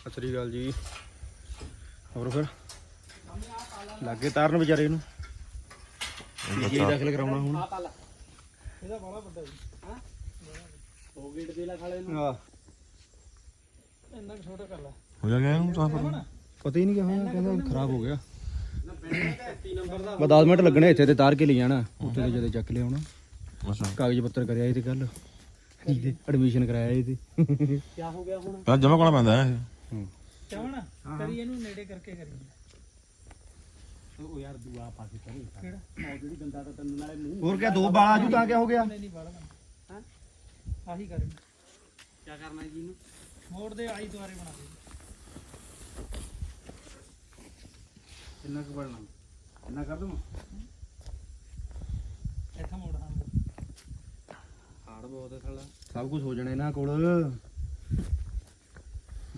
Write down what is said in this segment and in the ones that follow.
ਸਤਿ ਸ੍ਰੀ ਅਕਾਲ ਜੀ। ਹੋਰ ਫਿਰ? ਲੱਗੇ ਤਾਰਨ ਵਿਚਾਰੇ ਨੂੰ। ਜੀ ਦਾਖਲ ਕਰਾਉਣਾ ਹੁਣ। ਇਹਦਾ ਬੜਾ ਵੱਡਾ ਜੀ। ਹਾਂ? ਹੋ ਗੇਟ ਦੇ ਲਾ ਖਾਲੇ ਨੂੰ ਆ ਇੰਨਾ ਛੋਟਾ ਕਰ ਲਾ। ਹੋ ਜਾ ਗਿਆ ਇਹਨੂੰ ਤਾਂ ਪਤਾ ਹੀ ਨਹੀਂ ਕਿ ਹੋਇਆ ਕਹਿੰਦਾ ਖਰਾਬ ਹੋ ਗਿਆ। ਨਾ ਬੈਠ 30 ਨੰਬਰ ਦਾ ਬਸ 10 ਮਿੰਟ ਲੱਗਣੇ ਇੱਥੇ ਤੇ ਤਾਰ ਕੇ ਲੈ ਜਾਣਾ। ਉੱਥੇ ਤੇ ਜਦੋਂ ਚੱਕ ਲਿਆਉਣਾ ਕਾਗਜ਼ ਪੱਤਰ ਕਰਿਆ ਇਹ ਤੇ ਕੱਲ ਐਡਮਿਸ਼ਨ ਕਰਾਇਆ ਇਹ ਤੇ। ਕੀ ਹੋ ਗਿਆ ਹੁਣ? ਪਹਿਲਾਂ ਜਮਾ ਕੋਣਾ ਪੈਂਦਾ ਹੈ। ਇਹ ਚਾਵਣਾ ਕਰੀ ਇਹਨੂੰ ਨੇੜੇ ਕਰਕੇ ਕਰੀ। ਉਹ ਯਾਰ ਦੂਆ ਪਾ ਕੇ ਕਰੀ। ਕਿਹੜਾ? ਉਹ ਜਿਹੜੀ ਗੰਦਾ ਤਾਂ ਤੈਨੂੰ ਨਾਲੇ ਮੂੰਹ ਹੋਰ ਕਿਆ ਦੋ ਬਾਲ ਆਜੂ ਤਾਂ ਕਿਆ ਹੋ ਗਿਆ? ਨਹੀਂ ਨਹੀਂ ਬਾਲਾ ਹਾਂ? ਆਹੀ ਕਰ। ਕੀ ਕਰਨਾ ਜੀ ਇਹਨੂੰ? ਮੋੜ ਦੇ ਆਈ ਦੁਆਰੇ ਬਣਾ ਦੇ। ਕਿੰਨਾ ਕੁ ਬਣਨਾ? ਕਿੰਨਾ ਕਰ ਦਵਾਂ ਇੱਥਾ ਮੋੜ ਹਾਂ ਹਾੜ ਬਹੁਤ ਹੈ ਸਾਲਾ। ਸਭ ਕੁਝ ਹੋ ਜਾਣਾ ਇਹਨਾਂ ਕੋਲ।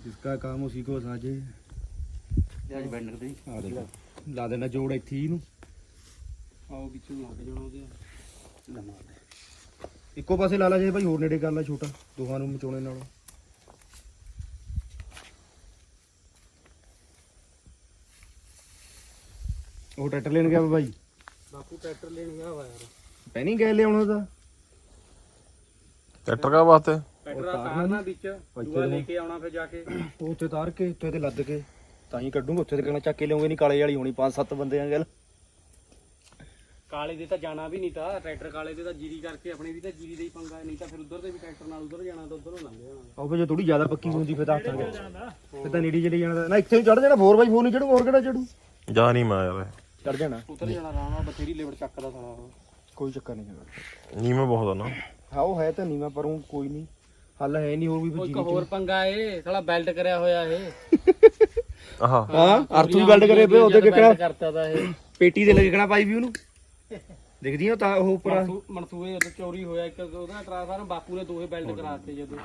ਜਿਸਕਾ ਕੰਮ ਉਸੀ ਕੋ ਸਾਜੇ ਅੱਜ ਬੈਂਡਰ ਦੇ ਆ ਦੇਖੋ ਲਾ ਦੇਣਾ ਜੋੜ ਇੱਥੇ ਹੀ ਨੂੰ ਆਓ ਵਿੱਚੋਂ ਲੱਗ ਜਾਣਾ ਉਹਦੇ ਲਮਾ ਇੱਕੋ ਪਾਸੇ ਲਾ ਲਾ ਜੇ ਭਾਈ ਹੋਰ ਨੇੜੇ ਕਰ ਲਾ ਛੋਟਾ ਦੋਹਾਂ ਨੂੰ ਮਚੋਣੇ ਨਾਲ ਉਹ ਟਰੈਕਟਰ ਲੈਣ ਗਿਆ ਵਾ ਭਾਈ ਬਾਪੂ ਟਰੈਕਟਰ ਲੈਣ ਗਿਆ ਵਾ ਯਾਰ ਪੈਣੀ ਗਏ ਲਿਆਉਣਾ ਤਾਂ ਟਰੈਕਟਰ ਕਾ ਵਾਸਤੇ ਟਰੈਕਟਰ ਤਾਰਨਾ ਤਾਰਨਾ ਵਿੱਚ ਇੱਥੇ ਦੂਆ ਲੈ ਨੂੰ। ਕੇ ਆਉਣਾ ਫਿਰ ਜਾ ਕੇ। ਉਹ ਉੱਥੇ ਤਾਰ ਕੇ ਉੱਥੇ ਤੇ ਲੱਦ ਕੇ ਤਾਂ ਹੀ ਕੱਢੂਗਾ ਉੱਥੇ ਤੇ ਕਹਿਣਾ ਚੱਕ ਕੇ ਲਿਆਉਂਗੇ ਨਹੀਂ ਕਾਲੇ ਵਾਲੀ ਹੋਣੀ ਪੰਜ ਸੱਤ ਬੰਦੇ ਆ ਗੱਲ। ਕਾਲੇ ਦੇ ਤਾਂ ਜਾਣਾ ਵੀ ਨਹੀਂ ਤਾਂ ਟਰੈਕਟਰ ਕਾਲੇ ਦੇ ਤਾਂ ਜੀਰੀ ਕਰਕੇ ਆਪਣੀ ਵੀ ਤਾਂ ਜੀਰੀ ਦਾ ਹੀ ਪੰਗਾ ਹੈ, ਨਹੀਂ ਤਾਂ ਫਿਰ ਉਧਰ ਦੇ ਵੀ ਟਰੈਕਟਰ ਨਾਲ ਉਧਰ ਜਾਣਾ ਤਾਂ ਉਧਰੋਂ ਲੰਘ ਜਾਣਾ। ਉਹ ਫਿਰ ਜੇ ਥੋੜੀ ਜ਼ਿਆਦਾ ਪੱਕੀ ਹੁੰਦੀ ਫਿਰ ਤਾਂ ਹੱਥਾਂਗੇ ਫਿਰ ਤਾਂ ਨੇੜੇ ਚਲੇ ਜਾਣਾ ਤਾਂ- ਨਾ ਇੱਥੇ ਚੜ ਜਾਣਾ 4x4 ਨਹੀਂ ਚੜੂ ਹੋਰ ਕਿਹੜਾ ਚੜੂ ਜਾ ਨਹੀਂ ਮੈਂ ਯਾਰ ਚੜ ਜਾਣਾ। ਉਧਰ ਜਾਣਾ ਆਰਾਮ ਨਾਲ ਬਥੇਰੀ ਲੇਬਰ ਚੱਕਦਾ ਸਾਲਾ ਉਹ। ਕੋਈ ਚੱਕਰ ਨਹੀਂ ਹੈਗਾ। ਨੀਵੇਂ ਬਹੁਤ ਆ ਨਾ। ਹਾਂ ਉਹ ਹੈ ਤਾਂ ਨੀਵਾ ਪਰ ਉਹ ਕੋਈ ਨਹੀਂ। ਹੱਲ ਹੈ ਨਹੀਂ ਹੋਰ ਵੀ ਇੱਕ ਹੋਰ ਪੰਗਾ ਏ ਸਾਲਾ ਬੈਲਟ ਕਰਿਆ ਹੋਇਆ ਇਹ ਆਹਾ। ਹਾਂ ਅਰਥ ਵੀ ਵੈਲਡ ਕਰੇ ਪਏ ਉਹਦੇ ਕਿਹੜਾ ਕਰਤਾ ਦਾ ਇਹ। ਪੇਟੀ ਦੇ ਲੱਗਣਾ ਪਾਈ ਵੀ ਉਹਨੂੰ? ਦਿਖਦੀ ਆ ਉਹ ਤਾਂ ਉਹ ਉੱਪਰ ਮਨਸੂ- ਮਨਸੂਏ ਉਧਰ ਚੋਰੀ ਹੋਇਆ ਇੱਕ ਉਹਦਾ ਟਰਾਂਸਫਾਰਮ ਬਾਪੂ ਨੇ ਦੋਹੇ ਬੈਲਟ ਕਰਾਤੇ ਜਦੋਂ।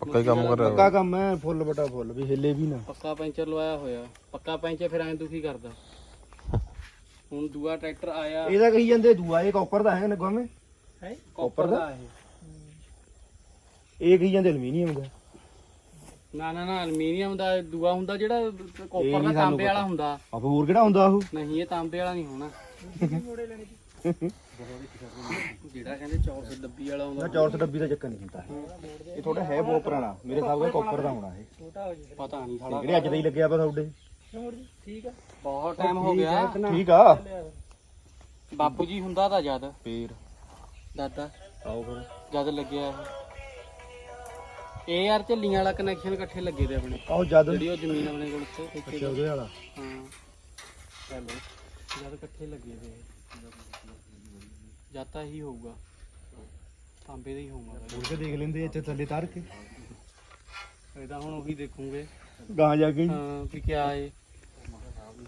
ਪੱਕਾ ਹੀ ਕੰਮ ਕਰ ਰਿਹਾ ਪੱਕਾ ਕੰਮ ਹੈ ਫੁੱਲ ਬਟਾ ਫੁੱਲ ਵੀ ਹਿੱਲੇ ਵੀ ਨਾ। ਪੱਕਾ ਪੈਂਚਰ ਲਵਾਇਆ ਹੋਇਆ ਪੱਕਾ ਪੈਂਚਰ ਫਿਰ ਐਂ ਦੁਖੀ ਕਰਦਾ। ਹੁਣ ਦੂਆ ਟਰੈਕਟਰ ਆਇਆ। ਇਹਦਾ ਕਹੀ ਜਾਂਦੇ ਦੂਆ ਇਹ ਕਾਪਰ ਦਾ ਹੈ ਨਗਵਾਵੇਂ ਹੈ? ਕਾਪਰ ਦਾ? ਇਹ। ਇਹ ਕਹੀ ਜਾਂਦੇ ਐਲੂਮੀਨੀਅਮ ਦਾ? ਨਾ ਨਾ ਨਾ ਅਲਮੀਨੀਅਮ ਦਾ ਦੂਆ ਹੁੰਦਾ ਜਿਹੜਾ ਕਾਪਰ ਦਾ ਤਾਂਬੇ। ਵਾਲਾ ਹੁੰਦਾ। ਆਪ ਹੋਰ ਕਿਹੜਾ ਹੁੰਦਾ ਉਹ? ਨਹੀਂ ਇਹ ਤਾਂਬੇ ਵਾਲਾ ਨਹੀਂ ਹੋਣਾ। ਜਿਹੜਾ ਕਹਿੰਦੇ ਚੌਰਸ ਡੱਬੀ ਵਾਲਾ ਨਾ ਹੁੰਦਾ ਚੌਰਸ ਡੱਬੀ ਦਾ ਚੱਕਰ ਨਹੀਂ ਹੁੰਦਾ ਇਹ। ਇਹ ਥੋੜਾ ਹੈ ਬਹੁਤ ਪੁਰਾਣਾ। ਮੇਰੇ ਹਿਸਾਬ ਨਾਲ ਕਾਪਰ ਦਾ ਹੋਣਾ ਇਹ। ਛੋਟਾ ਹੋ ਜਾਏ ਪਤਾ ਨਹੀਂ ਸਾਲਾ। ਜਿਹੜੇ ਅੱਜ ਦਾ ਹੀ ਲੱਗਿਆ ਵਾ ਤੁਹਾਡੇ। ਠੀਕ ਆ ਬਹੁਤ ਟਾਈਮ ਹੋ ਗਿਆ। ਠੀਕ ਆ। ਬਾਪੂ ਜੀ ਹੁੰਦਾ ਤਾਂ ਜਦ। ਫੇਰ। ਦਾਦਾ। ਆਓ ਫਿਰ। ਜਦ ਲੱਗਿਆ ਇਹ। ਇਹ ਯਾਰ ਝੱਲੀਆਂ ਵਾਲਾ ਕਨੈਕਸ਼ਨ ਇਕੱਠੇ ਲੱਗੇ ਤੇ ਆਪਣੇ। ਆਓ ਜਦ। ਜਿਹੜੀ ਉਹ ਜ਼ਮੀਨ ਆਪਣੇ ਕੋਲ ਉੱਥੇ ਅੱਛਾ ਉਹਦੇ ਵਾਲਾ। ਹਾਂ। ਚਲੋ ਜਦ ਇਕੱਠੇ ਲੱਗੇ ਤੇ ਜਦ ਤਾਂ ਹੀ ਹੋਊਗਾ। ਤਾਂਬੇ ਦਾ ਹੀ ਹੋਊਗਾ। ਹੋਰ ਕੇ ਦੇਖ ਲੈਂਦੇ ਇੱਥੇ ਥੱਲੇ ਤਾਰ ਕੇ। ਇਹਦਾ ਹੁਣ ਉਹੀ ਦੇਖੂਗੇ। ਗਾਂ ਜਾ ਕੇ। ਹਾਂ ਵੀ ਕਿਆ ਏ।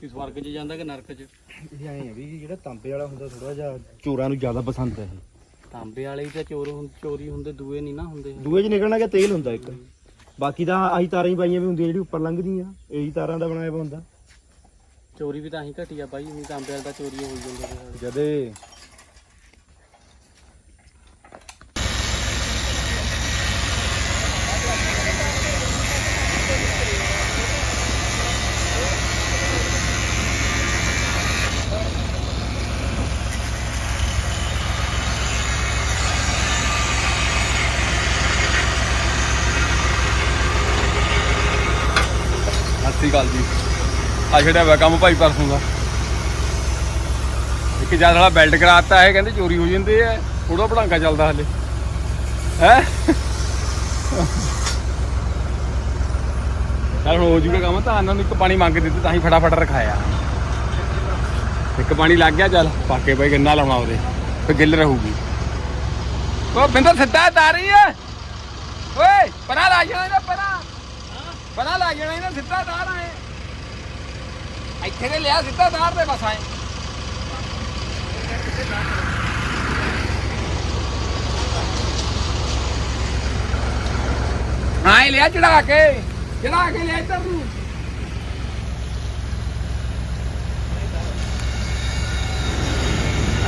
ਕਿ ਸਵਰਗ 'ਚ ਜਾਂਦਾ ਕਿ ਨਰਕ 'ਚ? ਇਹ ਐਂ ਆ ਵੀ ਜਿਹੜਾ ਤਾਂਬੇ ਵਾਲਾ ਹੁੰਦਾ ਥੋੜਾ ਜਿਹਾ ਚੋਰਾਂ ਨੂੰ ਜ਼ਿਆਦਾ ਪਸੰਦ ਹੈ ਇਹ। ਤਾਂਬੇ ਵਾਲੇ ਹੀ ਤਾਂ ਚੋਰ ਹੁੰ- ਚੋਰੀ ਹੁੰਦੇ ਦੂਏ ਨਹੀਂ ਨਾ ਹੁੰਦੇ ਦੂਏ 'ਚ ਨਿਕਲਣਾ ਕਿ ਤੇਲ ਹੁੰਦਾ ਇੱਕ? ਬਾਕੀ ਤਾਂ ਆਹੀ ਤਾਰਾਂ ਹੀ ਪਾਈਆਂ ਵੀ ਹੁੰਦੀਆਂ ਜਿਹੜੀ ਉੱਪਰ ਲੰਘਦੀਆਂ ਇਹੀ ਤਾਰਾਂ ਦਾ ਬਣਾਇਆ ਵਾ ਹੁੰਦਾ। ਚੋਰੀ ਵੀ ਤਾਂ ਹੀ ਘਟੀ ਆ ਬਾਈ ਨਹੀਂ ਤਾਂਬੇ ਵਾਲੇ ਤਾਂ ਚੋਰੀ ਹੋਈ ਜਾਂਦੇ। ਨੇ। ਜਦੇ ਸਤਿ ਸ਼੍ਰੀ ਅਕਾਲ ਜੀ ਆ ਛੜਿਆ ਹੋਇਆ ਕੰਮ ਭਾਈ ਪਰਸੋਂ ਦਾ। ਇੱਕ ਜਦ ਵਾਲਾ ਬੈਲਟ ਕਰਾਤਾ ਹੈ ਕਹਿੰਦੇ ਚੋਰੀ ਹੋ ਜਾਂਦੇ ਆ। ਥੋੜਾ ਭੜਾਂਗਾ ਚੱਲਦਾ ਹਲੇ। ਹੈ? ਚੱਲ ਹੋ ਜੂਗਾ ਕੰਮ, ਤਾਂ ਇਹਨਾਂ ਨੂੰ ਇੱਕ ਪਾਣੀ ਮੰਗ ਦਿੱਤੇ, ਤਾਂ ਹੀ ਫਟਾਫਟ ਰਖਾਇਆ। ਇੱਕ ਪਾਣੀ ਲੱਗ ਗਿਆ, ਚੱਲ ਪਾਕੇ ਭਾਈ ਗੰਨਾ ਲਾਉਣਾ ਉਹਦੇ। ਫਿਰ ਗਿੱਲ ਰਹੂਗੀ। ਉਹ ਬਿੰਦਰ, ਸਿੱਧਾ ਤਾਰੀ ਹੈ ਓਏ, ਪਰਾਂ ਲਾ ਜਾਣਾ ਇਹਦਾ, ਪਰਾਂ। ਪਰਾਂ ਲਾ ਜਾਣਾ ਇਹਦਾ, ਸਿੱਧਾ ਤਾਰ ਆਏ। ਇੱਥੇ ਨੇ ਲਿਆ ਸਿੱਧਾ ਤਾਰ ਦੇ ਬਸ ਆਏ। ਆਏ ਲਿਆ ਚੜਾ ਕੇ। ਚੜਾ ਕੇ ਲਿਆ ਇੱਧਰ ਨੂੰ।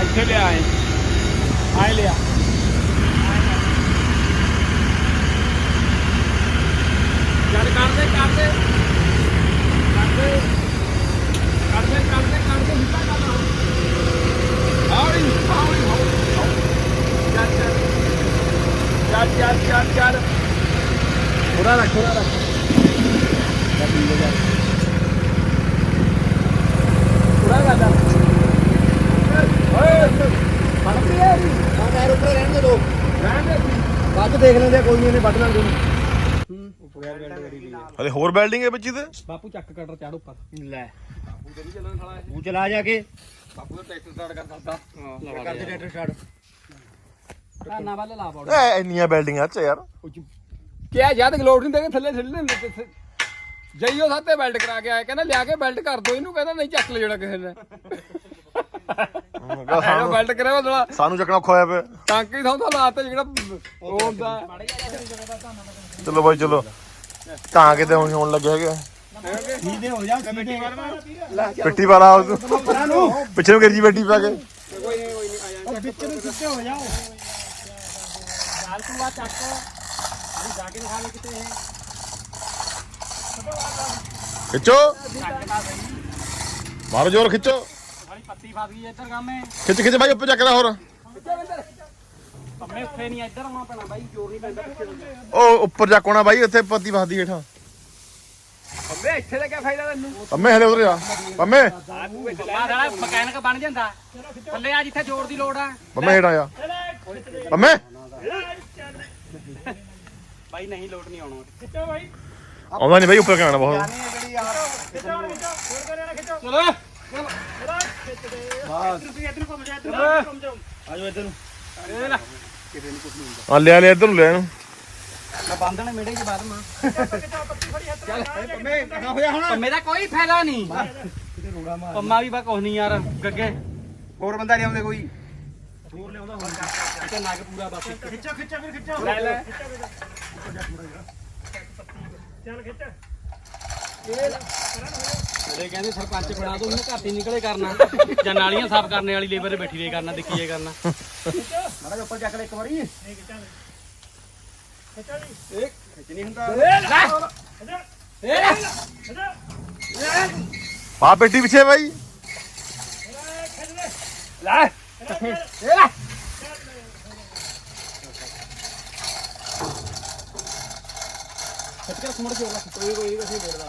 ਇੱਥੇ ਲਿਆ ਆਏ। ਆਏ ਲਿਆ। ਚੱਲ ਕਰਦੇ ਕਰਦੇ ਪੂਰਾ ਗੱਲ ਆ ਓਏ ਫੜਦੀ ਆ ਜੀ ਆ ਟਾਇਰ ਉੱਪਰ ਰਹਿਣ ਦੇ ਦੋ ਰਹਿਣ ਦੇ ਬਾਅਦ ਚ ਦੇਖ ਲੈਂਦੇ ਆ, ਕੋਈ ਨਹੀਂ ਇਹਨੇ ਵੱਢ ਲਾਂਗੇ ਹਲੇ ਹੋਰ ਬਿਲਡਿੰਗ ਹੈ ਬੱਚੀ ਤੇ? ਬਾਪੂ ਚੱਕ ਕਟਰ ਚੜ ਉੱਪਰ। ਲੈ। ਬਾਪੂ ਤੇ ਨਹੀਂ ਚੱਲਣ ਸਾਲਾ ਇਹ। ਤੂੰ ਚਲਾ ਜਾ ਕੇ। ਬਾਪੂ ਦਾ ਟਰੈਕਟਰ ਸਟਾਰਟ ਕਰ ਸਕਦਾ। ਹਾਂ ਕਰ ਦੇ। ਟਰੈਕਟਰ ਸਟਾਰਟ ਧਾਨਾ ਵੱਲ ਲਾ ਪਾਉਣਾ ਐ ਇੰਨੀਆਂ ਬਿਲਡਿੰਗਾਂ ਚ ਯਾਰ। ਕਿਹਾ ਜਦ ਗਲੋਟ ਨਹੀਂ ਦੇ ਕੇ ਥੱਲੇ ਛੱਡ ਲੈਂਦੇ ਜਈਓ ਸਾਤੇ ਬੈਲਟ ਕਰਾ ਕੇ ਆਇਆ। ਕਹਿੰਦਾ ਲਿਆ ਕੇ ਬੈਲਟ ਕਰ ਦੋ ਇਹਨੂੰ ਕਹਿੰਦਾ ਨਹੀਂ ਚੱਕ ਲੈ ਜਿਹੜਾ ਕਿਸੇ ਨੇ। ਸਾਨੂੰ- ਬੈਲਟ ਕਰਿਆ ਵਾ ਥੋੜਾ ਸਾਨੂੰ ਚੱਕਣਾ ਖੋਇਆ ਪਿਆ। ਟਾਂਕੀ ਥਾਂ ਥਾਂ ਲਾਤਾ ਜਿਹੜਾ ਉਹ ਹੁੰਦਾ। ਚਲੋ ਬਾਈ ਚਲੋ। ਤਾਂ ਕਿਤੇ ਹੁਣ ਹੋਣ ਲੱਗਿਆ ਹੈਗਾ ਦੇ ਹੋ ਜਾ ਕਮੇਟੀ ਵਾਲਾ ਪਿੱਠੀ ਵਾਲਾ ਉਸ ਪਿੱਛੇ ਨੂੰ ਗਿਰਜੀ ਬੈਠੀ ਪਾ ਕੇ। ਵਿੱਚ ਨੂੰ ਸਿੱਧੇ ਹੋ ਜਾਓ। ਖਿੱਚੋ। ਮਾਰੋ ਜ਼ੋਰ ਖਿੱਚੋ। ਪੱਤੀ ਫਸ ਗਈ ਇੱਧਰ ਗਾਮੇ ਖਿੱਚ ਖਿੱਚ ਬਾਈ ਉੱਪਰ ਚੱਕ ਲੈ ਹੋਰ। ਪੰਮੇ ਉੱਥੇ ਨਹੀਂ ਇੱਧਰ ਆਉਣਾ ਪੈਣਾ ਬਾਈ ਜ਼ੋਰ ਨਹੀਂ ਪੈਂਦਾ ਪਿੱਛੇ ਨੂੰ। ਉਹ ਉੱਪਰ ਜਾਕੋਣਾ ਬਾਈ ਉੱਥੇ ਪੱਤੀ ਫਸਦੀ ਹੇਠਾਂ। ਅੰਬੇ ਇੱਥੇ ਦਾ ਕੀ ਫਾਇਦਾ ਤੈਨੂੰ। ਪੰਮੇ ਹਲੇ ਉਧਰ ਜਾ ਪੰਮੇ। ਪੰਮਾ ਸਾਲਾ ਮਕੈਨਿਕ ਬਣ ਜਾਂਦਾ। ਥੱਲੇ ਆ ਜਿੱਥੇ ਜ਼ੋਰ ਦੀ ਲੋੜ ਆ। ਪੰਮੇ ਹੇਠਾਂ ਜਾ ਪੰਮੇ। ਬਾਈ ਨਹੀਂ ਲੋਟ ਨਹੀਂ ਆਉਣਾ। ਆਉਂਦਾ ਨਹੀਂ ਬਾਈ ਉੱਪਰ ਕਹਿਣਾ ਬਹੁਤ। ਚਲੋ। ਆਜੋ ਇੱਧਰ ਨੂੰ ਆ ਲਿਆ ਲਿਆ ਇੱਧਰ ਨੂੰ ਲੈ ਇਹਨੂੰ। ਮੈਂ ਬੰਦਣੇ ਮੇੜੇ ਚ ਬਾਦ ਮਾਂ ਪੰਮੇ ਕਹਾ ਹੋਇਆ ਹੁਣ ਪੰਮੇ ਦਾ ਕੋਈ ਫਾਇਦਾ ਨਹੀਂ। ਪੰਮਾ ਵੀ ਬਾ ਕੁਛ ਨਹੀਂ ਯਾਰ ਗੱਗੇ। ਹੋਰ ਬੰਦਾ ਲਿਆਉਂਦੇ ਕੋਈ? ਤੇ ਨਗ ਪੂਰਾ ਬਸ। ਖਿੱਚੋ ਖਿੱਚੋ ਫਿਰ ਖਿੱਚੋ। ਲੈ ਲੈ। ਇਹ ਕਹਿੰਦੇ ਸਰਪੰਚ ਬਣਾ ਦੋ ਉਹਨੂੰ ਘਰ ਹੀ ਨਿਕਲੇ ਕਰਨਾ। ਜਾਂ ਨਾਲੀਆਂ ਸਾਫ਼ ਕਰਨੇ ਵਾਲੀ ਲੇਬਰ ਬੈਠੀ ਰਹੇ ਕਰਨਾ ਦੇਖੀ ਜੇ ਕਰਨਾ। ਮਾੜਾ ਜਿਹਾ ਉੱਪਰ ਚੱਕ ਲੈ ਇੱਕ ਵਾਰੀ। ਪਾ ਪੇਟੀ ਪਿੱਛੇ ਬਾਈ। ਲੈ। ਖਿੱਚ ਕੇ ਮੁੜ ਕੇ ਉਹ ਕੋਈ ਕੋਈ ਕਿਸੇ ਬੋਲਦਾ।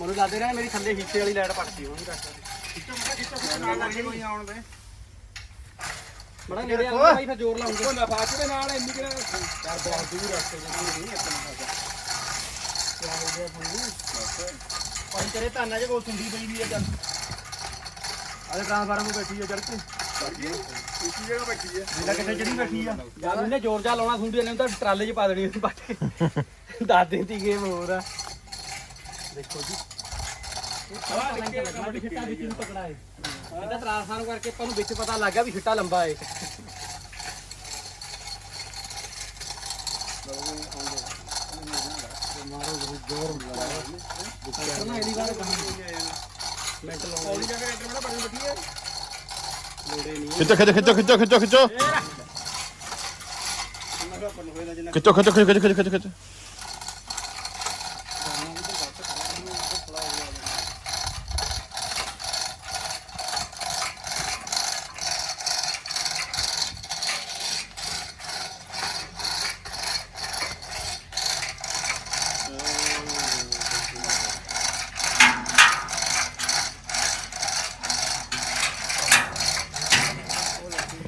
ਮੈਨੂੰ ਲੱਗਦੇ ਰਿਹਾ ਮੇਰੀ ਥੱਲੇ ਹੀਟੇ ਵਾਲੀ ਲਾਈਟ ਪੱਟਦੀ ਹੋਣੀ ਬੜਾ ਨੇੜੇ ਆਉਂਦਾ ਬਾਈ ਫਿਰ ਜ਼ੋਰ ਲਾਉਂਗੇ ਨਾ ਫਾਸਟ ਦੇ। ਨਾਲ ਇੰਨੀ ਕਿਹੜਾ ਯਾਰ ਬਹੁਤ ਦੂਰ ਰਸਤੇ ਜੇ ਨਹੀਂ ਭਾਈ ਤੇਰੇ ਧਾਨਾਂ 'ਚ ਕੋਈ ਸੁੰਡੀ ਪਈ ਵੀ ਆ ਚੱਲ। ਆਲੇ ਟ੍ਰਾਂਸਫਾਰਮ ਨੂੰ ਬੈਠੀ ਆ ਚੜ ਕੇ। ਉਸੀ ਜਗ੍ਹਾ ਬੈਠੀ ਹੈ ਜਿਹੜਾ ਕਿੱਥੇ ਚੜੀ ਬੈਠੀ ਆ। ਜਦ ਉਹਨੇ ਜ਼ੋਰ ਜਾ ਲਾਉਣਾ ਸੁੰਡੀ ਨੇ ਤਾਂ ਟਰਾਲੇ 'ਚ ਪਾ ਦੇਣੀ ਉਹਨੂੰ ਪੱਟ ਕੇ। ਦੱਸ ਦੇਤੀ ਗੇਮ ਹੋਰ ਆ। ਦੇਖੋ ਜੀ। ਛਿੱਟਾ ਵਿੱਚ ਨੂੰ ਪਕੜਾ ਹੈ ਇਹਦਾ ਟ੍ਰਾਂਸਫਾਰਮ ਕਰਕੇ ਆਪਾਂ ਨੂੰ ਵਿੱਚ ਪਤਾ ਲੱਗ ਗਿਆ ਵੀ ਛਿੱਟਾ ਲੰਬਾ ਹੈ ਕਰਨਾ ਇਹਦੀ ਵਾਰ ਮੈਂਟਲ ਖਿੱਚੋ ਖਿੱਚੋ ਖਿੱਚੋ ਖਿੱਚੋ ਖਿੱਚੋ ਖਿੱਚੋ। ਖਿੱਚੋ ਖਿੱਚੋ ਖਿੱਚੋ ਖਿੱਚੋ ਖਿੱਚੋ ਖਿੱਚੋ ਖਿੱਚੋ।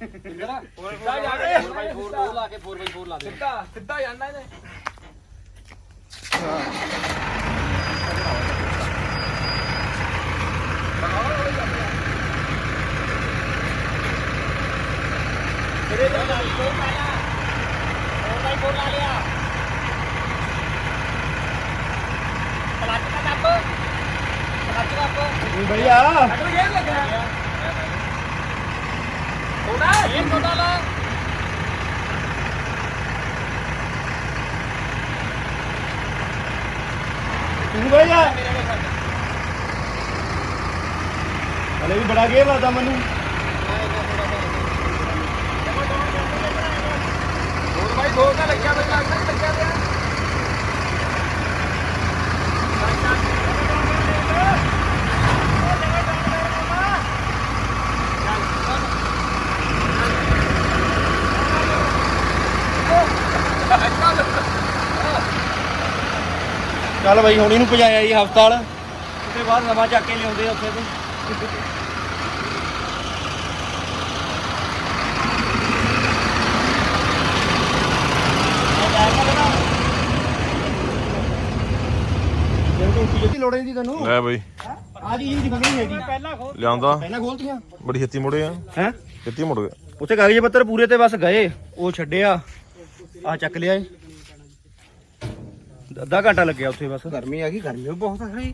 ਇੰਦਰਾ 4 ਜਾ ਕੇ 4x4 4 ਲਾ ਕੇ 4x4 ਲਾ ਦੇ ਸਿੱਧਾ ਸਿੱਧਾ ਜਾਣਾ ਇਹਨੇ ਤੇਰੇ ਦਾ ਲਾਈਕੋ ਪਾਇਆ 4x4 ਲਾ ਲਿਆ ਕਲੱਚ ਦਾ ਦੱਬ ਕਲੱਚ ਦਾ ਦੱਬ ਬੜੀਆ ਕੱਟ ਗਿਆ ਲੱਗਾ ਤੂੰ ਭਈਆ ਹਲੇ ਵੀ ਬੜਾ ਗੇਮ ਲੱਗਦਾ ਮੈਨੂੰ। ਹੋਰ ਭਾਈ ਦੋ ਤਾਂ ਲੱਗਿਆ ਬਈ ਲੱਗਦਾ ਲੱਗਿਆ ਪਿਆ ਚੱਲ ਬਾਈ ਹੁਣ ਇਹਨੂੰ ਭਜਾਇਆ ਜੀ ਹਸਪਤਾਲ। ਉਹਦੇ ਬਾਅਦ ਨਵਾਂ ਚੱਕ ਕੇ ਲਿਆਉਂਦੇ ਆ ਉੱਥੇ ਤੋਂ। ਲੋੜ ਨਹੀਂ ਤੈਨੂੰ? ਲੈ ਬਈ। ਆ ਜੀ ਜੀ ਦਿਖਣੀ ਹੈਗੀ ਪਹਿਲਾਂ ਖੋਲ ਲਿਆਂਦਾ ਪਹਿਲਾਂ ਖੋਲਤੀਆਂ ਬੜੀ ਛੇਤੀ ਮੁੜੇ ਆ। ਹੈ? ਛੇਤੀ ਮੁੜ ਗਏ। ਉੱਥੇ ਕਾਗਜ਼ ਪੱਤਰ ਪੂਰੇ ਤੇ ਬਸ ਗਏ। ਉਹ ਛੱਡਿਆ। ਆ ਚੱਕ ਲਿਆ ਏ। ਅੱਧਾ ਘੰਟਾ ਲੱਗਿਆ ਉੱਥੇ ਬਸ। ਗਰਮੀ ਆ ਗਈ ਗਰਮੀ ਵੀ ਬਹੁਤ ਹੈ